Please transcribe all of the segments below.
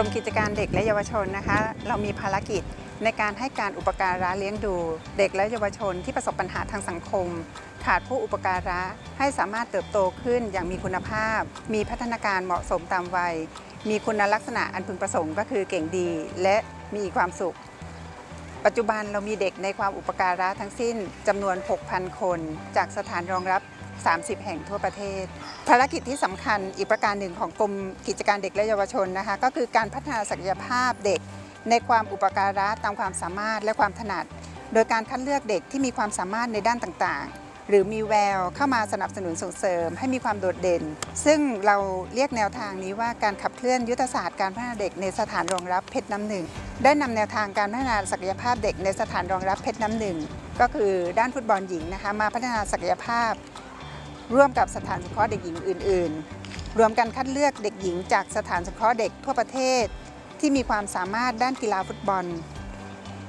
รมกิจการเด็กและเยาวชนนะคะ เรามีภารกิจในการให้การอุปการะเลี้ยงดู เด็กและเยาวชนที่ประสบปัญหาทางสังคม ขาดผู้อุปการะให้สามารถเติบโตขึ้นอย่างมีคุณภาพ มีพัฒนาการเหมาะสมตามวัย มีคุณลักษณะอันพึงประสงค์ก็คือเก่งดีและมีความสุข ปัจจุบันเรามีเด็กในความอุปการะทั้งสิ้นจำนวน 6,000 คน จากสถานรองรับ 30 แห่งทั่วประเทศ ภารกิจที่สำคัญอีกประการหนึ่งของกรมกิจการเด็กและเยาวชนนะคะ ก็คือการพัฒนาศักยภาพเด็ก ในความอุปการะตามความสามารถและความถนัด โดยการคัดเลือกเด็กที่มีความสามารถในด้านต่างๆ หรือมีแววเข้ามาสนับสนุนส่งเสริม ให้มีความโดดเด่น ซึ่งเราเรียกแนวทางนี้ว่าการขับเคลื่อนยุทธศาสตร์การพัฒนาเด็กในสถานรองรับเพชรน้ำหนึ่งได้นำแนวทางการพัฒนาศักยภาพเด็กในสถานรองรับเพชรน้ำหนึ่งก็คือด้านฟุตบอลหญิงนะคะมาพัฒนาศักยภาพ ร่วมกับสถานสงเคราะห์เด็กหญิงอื่น ๆ รวมกันคัดเลือกเด็กหญิงจากสถานสงเคราะห์เด็กทั่วประเทศ ที่มีความสามารถด้านกีฬาฟุตบอล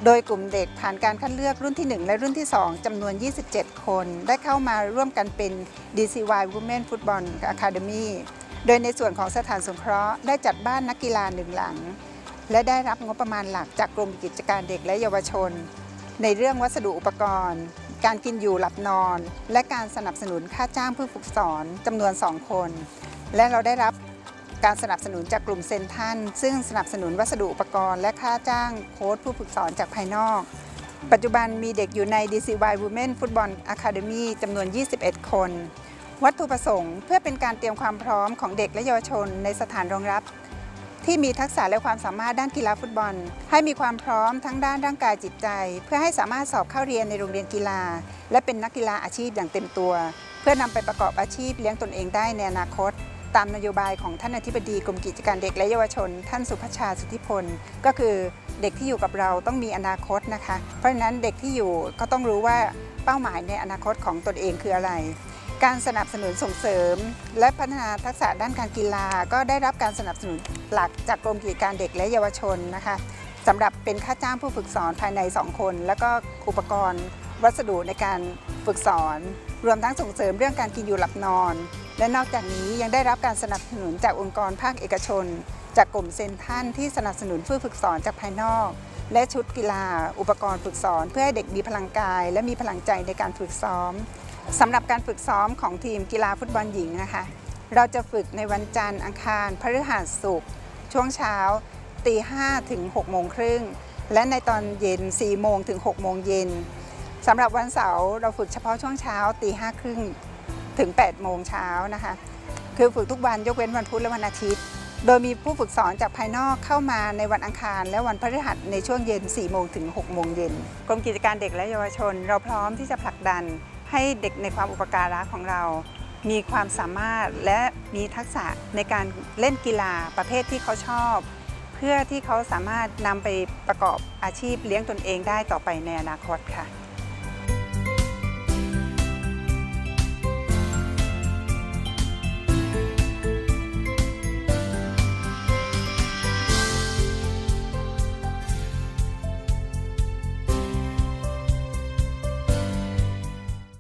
โดยกลุ่มเด็กผ่านการคัดเลือกรุ่นที่ 1 และรุ่นที่ 2จำนวน 27 คน ได้เข้ามาร่วมกันเป็น DCY Women Football Academy โดยในส่วนของสถานสงเคราะห์ได้จัดบ้านนักกีฬาหนึ่งหลัง และได้รับงบประมาณหลักจากกรมกิจการเด็กและเยาวชน ในเรื่องวัสดุอุปกรณ์ การกินอยู่หลับนอน และการสนับสนุนค่าจ้างผู้ฝึกสอนจำนวน 2 คน และเราได้รับการสนับสนุนจากกลุ่มเซนทันซึ่งสนับสนุนวัสดุอุปกรณ์ และค่าจ้างโค้ชผู้ฝึกสอนจากภายนอก ปัจจุบันมีเด็กอยู่ใน DCY Women Football Academy จำนวน 21 คน วัตถุประสงค์ เพื่อเป็นการเตรียมความพร้อมของเด็กและเยาวชนในสถานรองรับ ที่มีทักษะและความสามารถด้านกีฬาฟุตบอล ให้มีความพร้อมทั้งด้านร่างกายจิตใจ เพื่อให้สามารถสอบเข้าเรียนในโรงเรียนกีฬา และเป็นนักกีฬาอาชีพอย่างเต็มตัว เพื่อนำไปประกอบอาชีพเลี้ยงตนเองได้ในอนาคต ตามนโยบายของท่านอธิบดีกรมกิจการเด็กและเยาวชน ท่านสุภชาสุทธิพล ก็คือเด็กที่อยู่กับเราต้องมีอนาคตนะคะ เพราะฉะนั้นเด็กที่อยู่ก็ต้องรู้ว่าเป้าหมายในอนาคตของตนเองคืออะไร การสนับสนุนส่งเสริม และพัฒนาทักษะด้านการกีฬา ก็ได้รับการสนับสนุนหลักจากกรมกิจการเด็กและเยาวชนนะคะสำหรับเป็นค่าจ้างผู้ฝึกสอนภายใน 2 คน แล้วก็อุปกรณ์วัสดุในการฝึกสอน รวมทั้งส่งเสริมเรื่องการกินอยู่หลับนอน และนอกจากนี้ยังได้รับการสนับสนุนจากองค์กรภาคเอกชน จากกลุ่มเซนทันที่สนับสนุนผู้ฝึกสอนจากภายนอก และชุดกีฬา อุปกรณ์ฝึกสอน เพื่อให้เด็กมีพลังกาย และมีพลังใจในการฝึกซ้อม สำหรับการฝึกซ้อมของทีมกีฬาฟุตบอลหญิงนะคะ เราจะฝึกในวันจันทร์อังคาร พฤหัสศุกร์ช่วงเช้าตีห้ถึง6โมงครึ่งและในตอนเย็น4โมงถึง6โมงเย็นสำหรับวันเสาร์เราฝึกเฉพาะช่วงเช้าตีห้าครึ่งถึง8โมงเช้านะคะ คือฝึกทุกวันยกเว้นวันพุธและวันอาทิตย์ โดยมีผู้ฝึกสอนจากภายนอกเข้ามาในวันอังคาร และวันพฤหัสในช่วงเย็น4โมงถึง6โมงเย็นกรมกิจการเด็กและเยาวชน เราพร้อมที่จะผลักดัน ให้เด็กในความอุปการะของเรา มีความสามารถและมีทักษะในการเล่นกีฬาประเภทที่เขาชอบ เพื่อที่เขาสามารถนำไปประกอบอาชีพเลี้ยงตนเองได้ต่อไปในอนาคตค่ะ